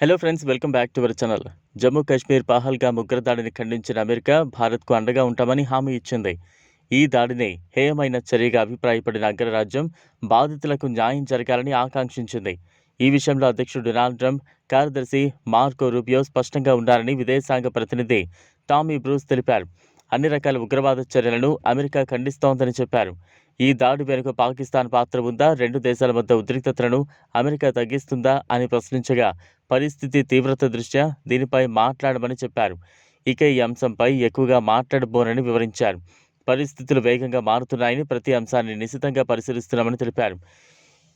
Hello friends welcome back to our channel Jammu Kashmir Pahalgam ఉగ్రదాడిని ఖండించిన America భారత్కు అండగా ఉంటామని హామీ ఇచ్చింది. ఈ దాడిని హేయమైన చర్యగా అభిప్రాయపడిన అగ్రరాజ్యం బాధితులకు న్యాయం జరగాలని ఆకాంక్షించింది. ఈ విషయంలో అధ్యక్షుడు డొనాల్డ్ ట్రంప్ కార్యదర్శి మార్కో రూబియో స్పష్టంగా ఉన్నారని విదేశాంగ ప్రతినిధి టామీ బ్రూస్ తెలిపారు. అన్ని రకాల ఉగ్రవాద చర్యలను అమెరికా ఖండిస్తోందని చెప్పారు. ఈ దాడి వెనుక పాకిస్తాన్ పాత్ర ఉందా? రెండు దేశాల మధ్య ఉద్రిక్తతలను అమెరికా తగ్గిస్తుందా? అని ప్రశ్నించగా పరిస్థితి తీవ్రత దృష్ట్యా దీనిపై మాట్లాడమని చెప్పారు. ఇక ఈ అంశంపై ఎక్కువగా మాట్లాడబోనని వివరించారు. పరిస్థితులు వేగంగా మారుతున్నాయని ప్రతి అంశాన్ని నిశితంగా పరిశీలిస్తున్నామని తెలిపారు.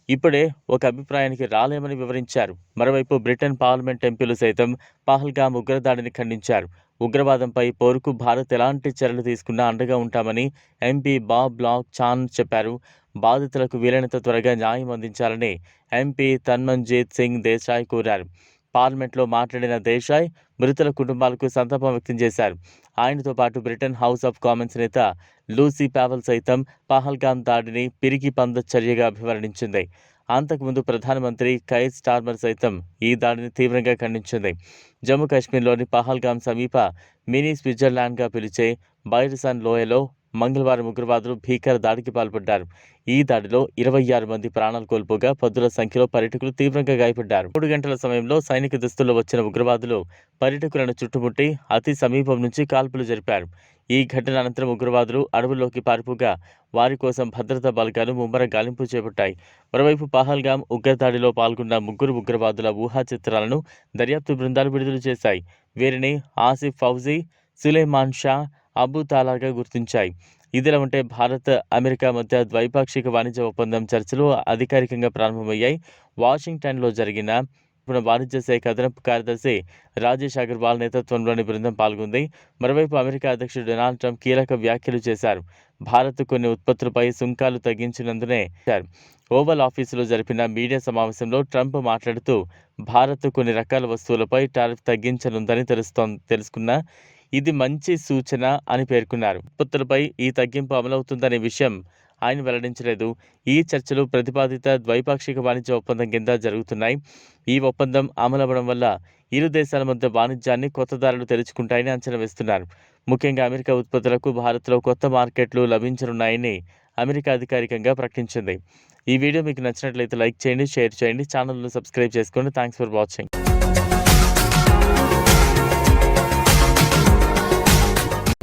ఇప్పుడే ఒక అభిప్రాయానికి రాలేమని వివరించారు. మరోవైపు బ్రిటన్ పార్లమెంట్ ఎంపీలు సైతం పహల్గామ్ ఉగ్రదాడిని ఖండించారు. ఉగ్రవాదంపై పోరుకు భారత్ ఎలాంటి చర్యలు తీసుకున్నా అండగా ఉంటామని ఎంపీ బాబ్ బ్లాక్ చాన్ చెప్పారు. బాధితులకు వీలైనంత త్వరగా న్యాయం అందించాలని ఎంపీ తన్మన్జీత్ సింగ్ దేశాయ్ కోరారు. పార్లమెంట్లో మాట్లాడిన దేశాయ్ మృతుల కుటుంబాలకు సంతాపం వ్యక్తం చేశారు. ఆయనతో పాటు బ్రిటన్ హౌస్ ఆఫ్ కామన్స్ నేత లూసీ పావల్ సైతం పహల్గామ్ దాడిని పిరికి పంద చర్యగా అభివర్ణించింది. అంతకుముందు ప్రధానమంత్రి కైర్ స్టార్మర్ సైతం ఈ దాడిని తీవ్రంగా ఖండించింది. జమ్మూ కాశ్మీర్లోని పహల్గామ్ సమీప మినీ స్విట్జర్లాండ్గా పిలిచే బైరసాన్ లోయలో మంగళవారం ఉగ్రవాదులు భీకర దాడికి పాల్పడ్డారు. ఈ దాడిలో ఇరవై ఆరు మంది ప్రాణాలు కోల్పోగా పదుల సంఖ్యలో పర్యటకులు తీవ్రంగా గాయపడ్డారు. మూడు గంటల సమయంలో సైనిక దుస్తుల్లో వచ్చిన ఉగ్రవాదులు పర్యటకులను చుట్టుముట్టి అతి సమీపం నుంచి కాల్పులు జరిపారు. ఈ ఘటన అనంతరం ఉగ్రవాదులు అడవుల్లోకి పారిపోగా వారి కోసం భద్రతా బలగాలు ముమ్మర గాలింపు చేపట్టాయి. మరోవైపు పహల్గామ్ ఉగ్రదాడిలో పాల్గొన్న ముగ్గురు ఉగ్రవాదుల ఊహా చిత్రాలను దర్యాప్తు బృందాలు విడుదల చేశాయి. వీరిని ఆసిఫ్ ఫౌజీ సులేమాన్ షా అబూ తాలాగా గుర్తించాయి. ఇదిలా ఉంటే భారత్ అమెరికా మధ్య ద్వైపాక్షిక వాణిజ్య ఒప్పందం చర్చలు అధికారికంగా ప్రారంభమయ్యాయి. వాషింగ్టన్లో జరిగిన వాణిజ్య శాఖ అదనపు కార్యదర్శి రాజేష్ అగర్వాల్ నేతృత్వంలోని బృందం పాల్గొంది. మరోవైపు అమెరికా అధ్యక్షుడు డొనాల్డ్ ట్రంప్ కీలక వ్యాఖ్యలు చేశారు. భారత్ కొన్ని ఉత్పత్తులపై సుంకాలు తగ్గించినందునే ఓవల్ ఆఫీసులో జరిపిన మీడియా సమావేశంలో ట్రంప్ మాట్లాడుతూ భారత్ కొన్ని రకాల వస్తువులపై టారిఫ్ తగ్గించనుందని తెలుస్తోంది తెలుసుకున్న ఇది మంచి సూచన అని పేర్కొన్నారు. ఉత్పత్తులపై ఈ తగ్గింపు అమలవుతుందనే విషయం ఆయన వెల్లడించలేదు. ఈ చర్చలు ప్రతిపాదిత ద్వైపాక్షిక వాణిజ్య ఒప్పందం కింద జరుగుతున్నాయి. ఈ ఒప్పందం అమలవడం వల్ల ఇరు దేశాల మధ్య వాణిజ్యాన్ని కొత్త దారులు తెరుచుకుంటాయని అంచనా వేస్తున్నారు. ముఖ్యంగా అమెరికా ఉత్పత్తులకు భారత్లో కొత్త మార్కెట్లు లభించనున్నాయని అమెరికా అధికారికంగా ప్రకటించింది. ఈ వీడియో మీకు నచ్చినట్లయితే లైక్ చేయండి షేర్ చేయండి ఛానల్ను సబ్స్క్రైబ్ చేసుకోండి. Thanks for watching.